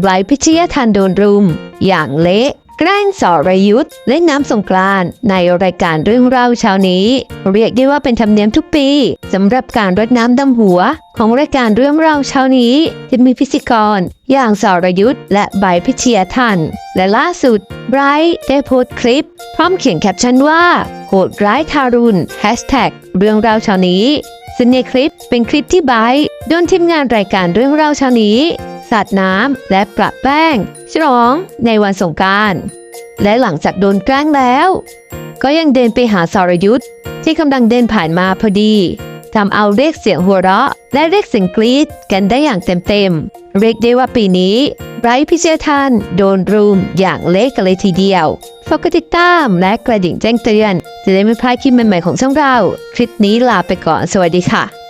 ไบรท์พิชยทันโดนรุม อย่างเละแกล้งสอรยุทธ์เล่นน้ำสงกรานในรายการเรื่องเล่าเช้านี้ เรียกได้ว่าเป็นธรรมเนียมทุกปีสำหรับการรดน้ำดำหัว ของรายการเรื่องเล่าเช้านี้จะมีพิธีกร อย่างสรยุทธ์และไบรท์พิชยทันและล่าสุดไบรท์ได้โพสต์คลิป พร้อมเขียนแคปชั่นว่าโหดร้ายทารุณแฮชแท็กเรื่องราวเช้านี้ซึ่งในคลิปเป็นคลิปที่ไบรท์โดนทีมงานรายการเรื่องเล่าเช้านี้ สาดน้ำและประแป้งฉลองในวันสงการและหลังจากโดนแกล้งแล้ว ก็ยังเดินไปหาสรยุทธ์ที่กำลังเดินผ่านมาพอดีทำเอาเรียกเสียงหัวเราะ และเรียกเสียงกรี๊ดกันได้อย่างเต็มๆ เรียกได้ว่าปีนี้ไบรท์พิเชยทันโดนรุมอย่างเละกันเลยทีเดียวฝากกดติดตามและกระดิ่งแจ้งเตือน จะได้ไม่พลาดคลิปใหม่ๆของช่องเรา คลิปนี้ลาไปก่อนสวัสดีค่ะ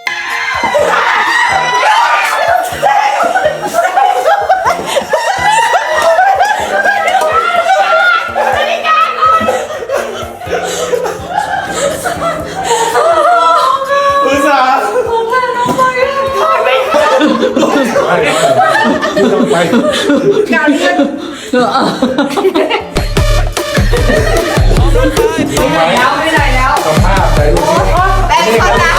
ไปไปแล้วไม่ได้แล้วสภาพใจลูกนี้แป้งเขานะ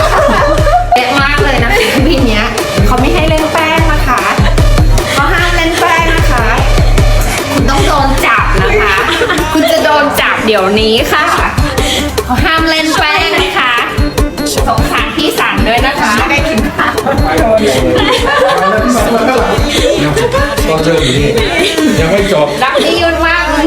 เป๊ะมากเลยนะพี่เนี้ยเขาไม่ให้เล่นแป้งนะคะเขาห้ามเล่นแป้งนะคะ คุณต้องโดนจับนะคะ คุณจะโดนจับเดี๋ยวนี้ค่ะเขาห้ามเล่น กินข้าเดียวเลยตอนเจออยู่นี่ยังไม่จบ รักพี่ยุ่นมากเลย